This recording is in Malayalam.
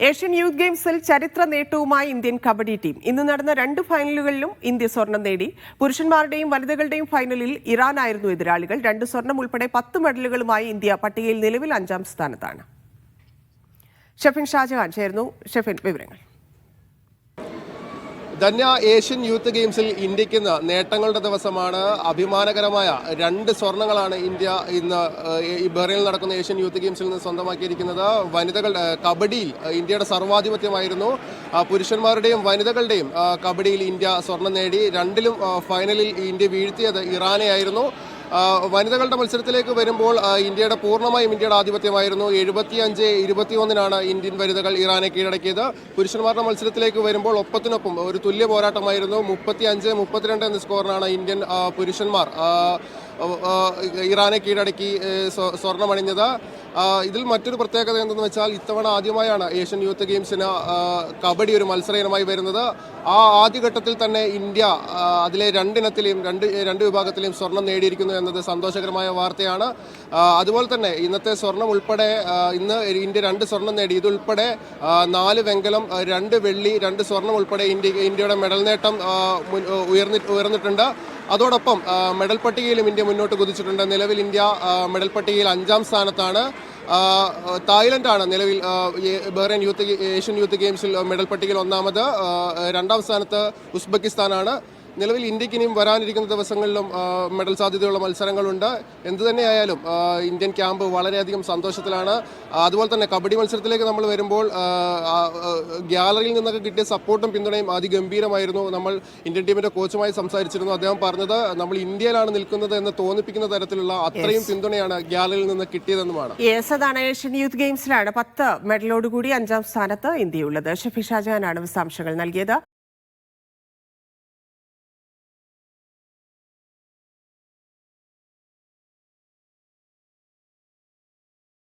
ഏഷ്യൻ യൂത്ത് ഗെയിംസിൽ ചരിത്ര നേട്ടവുമായി ഇന്ത്യൻ കബഡി ടീം. ഇന്ന് നടന്ന രണ്ട് ഫൈനലുകളിലും ഇന്ത്യ സ്വർണം നേടി. പുരുഷന്മാരുടെയും വനിതകളുടെയും ഫൈനലിൽ ഇറാനായിരുന്നു എതിരാളികൾ. രണ്ട് സ്വർണം ഉൾപ്പെടെ പത്ത് മെഡലുകളുമായി ഇന്ത്യ പട്ടികയിൽ നിലവിൽ അഞ്ചാം സ്ഥാനത്താണ്. ഷെഫിൻ ഷാജഹാൻ ചേർന്നു ഷെഫിൻ വിവരങ്ങൾ. ധന്യ ഏഷ്യൻ യൂത്ത് ഗെയിംസിൽ ഇന്ത്യയ്ക്ക് ഇന്ന് നേട്ടങ്ങളുടെ ദിവസമാണ്. അഭിമാനകരമായ രണ്ട് സ്വർണങ്ങളാണ് ഇന്ത്യ ഇന്ന് ബഹ്റൈനിൽ നടക്കുന്ന ഏഷ്യൻ യൂത്ത് ഗെയിംസിൽ നിന്ന് സ്വന്തമാക്കിയിരിക്കുന്നത്. വനിതകൾ കബഡിയിൽ ഇന്ത്യയുടെ സർവാധിപത്യമായിരുന്നു. പുരുഷന്മാരുടെയും വനിതകളുടെയും കബഡിയിൽ ഇന്ത്യ സ്വർണം നേടി. രണ്ടിലും ഫൈനലിൽ ഇന്ത്യ വീഴ്ത്തിയത് ഇറാനെയായിരുന്നു. വനിതകളുടെ മത്സരത്തിലേക്ക് വരുമ്പോൾ ഇന്ത്യയുടെ പൂർണമായും ഇന്ത്യയുടെ ആധിപത്യമായിരുന്നു. എഴുപത്തി അഞ്ച് ഇരുപത്തി ഒന്നിനാണ് ഇന്ത്യൻ വനിതകൾ ഇറാനെ കീഴടക്കിയത്. പുരുഷന്മാരുടെ മത്സരത്തിലേക്ക് വരുമ്പോൾ ഒപ്പത്തിനൊപ്പം ഒരു തുല്യ പോരാട്ടമായിരുന്നു. മുപ്പത്തി അഞ്ച് മുപ്പത്തിരണ്ട് എന്ന സ്കോറിനാണ് ഇന്ത്യൻ പുരുഷന്മാർ ഇറാനെ കീഴടക്കി സ്വർണമണിഞ്ഞത് ഇതിൽ മറ്റൊരു പ്രത്യേകത എന്തെന്ന് വെച്ചാൽ ഇത്തവണ ആദ്യമായാണ് ഏഷ്യൻ യൂത്ത് ഗെയിംസിന് കബഡി ഒരു മത്സര ഇനമായി വരുന്നത്. ആ ആദ്യഘട്ടത്തിൽ തന്നെ ഇന്ത്യ അതിലെ രണ്ടിനത്തിലെയും രണ്ട് രണ്ട് വിഭാഗത്തിലെയും സ്വർണം നേടിയിരിക്കുന്നു എന്നത് സന്തോഷകരമായ വാർത്തയാണ്. അതുപോലെ തന്നെ ഇന്നത്തെ സ്വർണം ഉൾപ്പെടെ ഇന്ന് ഇന്ത്യ രണ്ട് സ്വർണം നേടി. ഇതുൾപ്പെടെ നാല് വെങ്കലം രണ്ട് വെള്ളി രണ്ട് സ്വർണം ഉൾപ്പെടെ ഇന്ത്യ ഇന്ത്യയുടെ മെഡൽ നേട്ടം ഉയർന്നി ഉയർന്നിട്ടുണ്ട്. അതോടൊപ്പം മെഡൽ പട്ടികയിലും ഇന്ത്യ മുന്നോട്ട് കുതിച്ചിട്ടുണ്ട്. നിലവിൽ ഇന്ത്യ മെഡൽ പട്ടികയിൽ അഞ്ചാം സ്ഥാനത്താണ്. തായ്ലൻഡാണ് നിലവിൽ ബഹ്റൈൻ യൂത്ത് ഏഷ്യൻ യൂത്ത് ഗെയിംസിൽ മെഡൽ പട്ടികയിൽ ഒന്നാമത് രണ്ടാം സ്ഥാനത്ത് ഉസ്ബെക്കിസ്ഥാനാണ്. നിലവിൽ ഇന്ത്യയ്ക്ക് ഇനിയും വരാനിരിക്കുന്ന ദിവസങ്ങളിലും മെഡൽ സാധ്യതയുള്ള മത്സരങ്ങളുണ്ട്. എന്തു തന്നെയായാലും ഇന്ത്യൻ ക്യാമ്പ് വളരെയധികം സന്തോഷത്തിലാണ്. അതുപോലെ തന്നെ കബഡി മത്സരത്തിലേക്ക് നമ്മൾ വരുമ്പോൾ ഗ്യാലറിയിൽ നിന്നൊക്കെ കിട്ടിയ സപ്പോർട്ടും പിന്തുണയും അതിഗംഭീരമായിരുന്നു. നമ്മൾ ഇന്ത്യൻ ടീമിന്റെ കോച്ചുമായി സംസാരിച്ചിരുന്നു. അദ്ദേഹം പറഞ്ഞത് നമ്മൾ ഇന്ത്യയിലാണ് നിൽക്കുന്നത് എന്ന് തോന്നിപ്പിക്കുന്ന തരത്തിലുള്ള അത്രയും പിന്തുണയാണ് ഗ്യാലറിയിൽ നിന്ന് കിട്ടിയതെന്നുമാണ്. യെസ് അതാണ് ഏഷ്യൻ യൂത്ത് ഗെയിംസിലാണ് പത്ത് മെഡലോടുകൂടി അഞ്ചാം സ്ഥാനത്ത് ഇന്ത്യയുള്ളത്. ഷഫി ഷാജാനാണ് വിശദാംശങ്ങൾ നൽകിയത്.